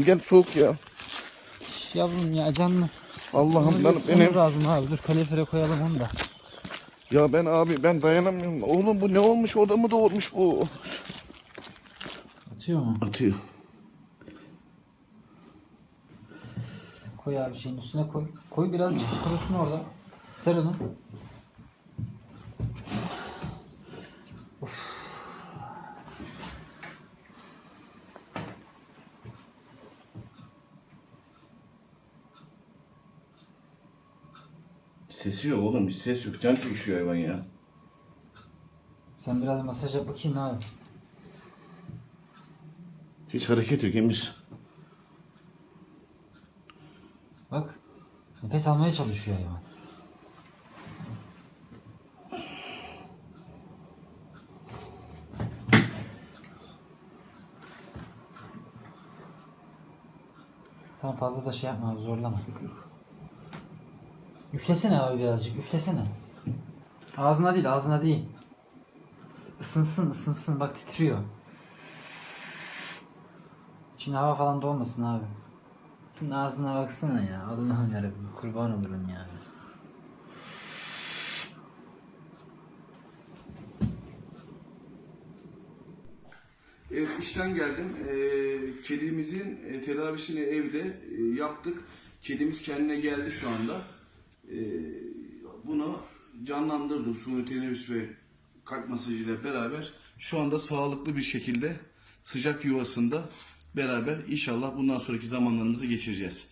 Gel soğuk ya. Yavrum ya canlı. Allah'ım ısıtmamız benim. lazım abi. Dur kalorifere koyalım onu da. Ya ben abi ben dayanamıyorum. Oğlum bu ne olmuş oda mı doğurmuş bu? Atıyor mu? Atıyor. Koy abi şeyin üstüne koy. Koy birazcık kurusun orada. Ser onu. Sesi yok oğlum hiç ses yok. Can çekişiyor hayvan ya. Sen biraz masaj yap bakayım abi. Hiç hareket yok Emir. Bak. Nefes almaya çalışıyor hayvan. Tamam fazla da şey yapma abi zorlama. Üflesene abi birazcık üflesene. Ağzına değil ağzına değil. Isınsın ısınsın bak titriyor. İçine hava falan dolmasın abi. Şunun ağzına baksana ya. Allah'ım yarabbim kurban olurum yani. Evet, işten geldim. Ee, kedimizin e, tedavisini evde e, yaptık. Kedimiz kendine geldi şu anda. Ee, bunu canlandırdım suni teneffüs ve kalp masajıyla beraber. Şu anda sağlıklı bir şekilde sıcak yuvasında beraber inşallah bundan sonraki zamanlarımızı geçireceğiz.